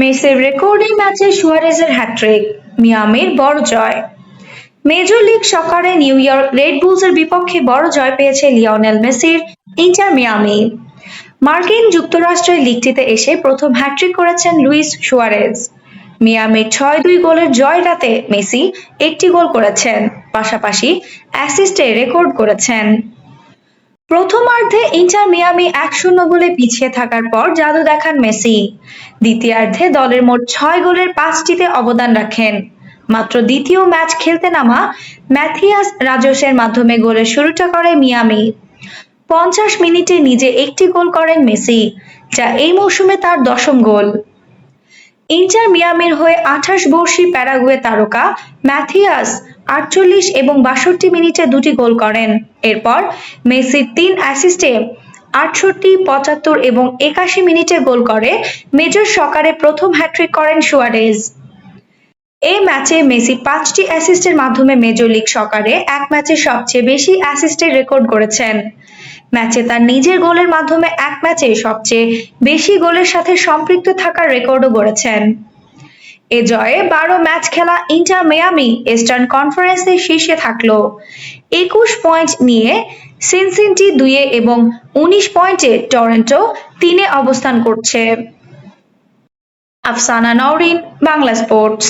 মেসির রেকর্ডিং ম্যাচে সুয়ারেজের হ্যাট্রিক মিয়ামির বড় জয়। মেজর লিগ সকারে নিউ ইয়র্ক রেড বুলসের বিপক্ষে বড় জয় পেয়েছে লিওনেল মেসির ইন্টার মিয়ামি। মার্কিন যুক্তরাষ্ট্রের লিগটিতে এসে প্রথম হ্যাট্রিক করেছেন লুইস সুয়ারেজ। মিয়ামির ছয় দুই গোলের জয় রাতে মেসি একটি গোল করেছেন, পাশাপাশি অ্যাসিস্টে রেকর্ড করেছেন। প্রথমার্ধে ইন্টার মিয়ামি এক শূন্য গোলে পিছিয়ে থাকার পর জাদু দেখান মেসি। দ্বিতীয়ার্ধে দলের মোট ছয় গোলের পাঁচটিতে অবদান রাখেন। মাত্র দ্বিতীয় ম্যাচ খেলতে নামা ম্যাথিয়াস রাজসের মাধ্যমে গোলের শুরুটা করে মিয়ামি। পঞ্চাশ মিনিটে নিজে একটি গোল করেন মেসি, যা এই মৌসুমে তার দশম গোল। ইন্টার মিয়ামির হয়ে আঠাশ বর্ষী প্যারাগুয়ে তারকা ম্যাথিয়াস আটচল্লিশ এবং বাষট্টি মিনিটে দুটি গোল করেন। এরপর মেসির তিন অ্যাসিস্টে আটষট্টি, পঁচাত্তর এবং একাশি মিনিটে গোল করে মেজর সকারে প্রথম হ্যাট্রিক করেন সুয়ারেজ। এই ম্যাচে মেসি পাঁচটি অ্যাসিস্টের মাধ্যমে মেজর লিগ সকারে এক ম্যাচে সবচেয়ে বেশি অ্যাসিস্টের রেকর্ড করেছেন ম্যাচে তার নিজের গোলের মাধ্যমে এক ম্যাচে সবচেয়ে বেশি গোলের সাথে সম্পৃক্ত থাকার রেকর্ডও গড়েছেন। এ জয়ে বারো ম্যাচ খেলা ইন্টার মিয়ামি ইস্টার্ন কনফারেন্সে শীর্ষে থাকল। একুশ পয়েন্ট নিয়ে সিনসিনটি দুইয়ে এবং উনিশ পয়েন্টে টরন্টো তিনে অবস্থান করছে। আফসানা নওরিন, বাংলা স্পোর্টস।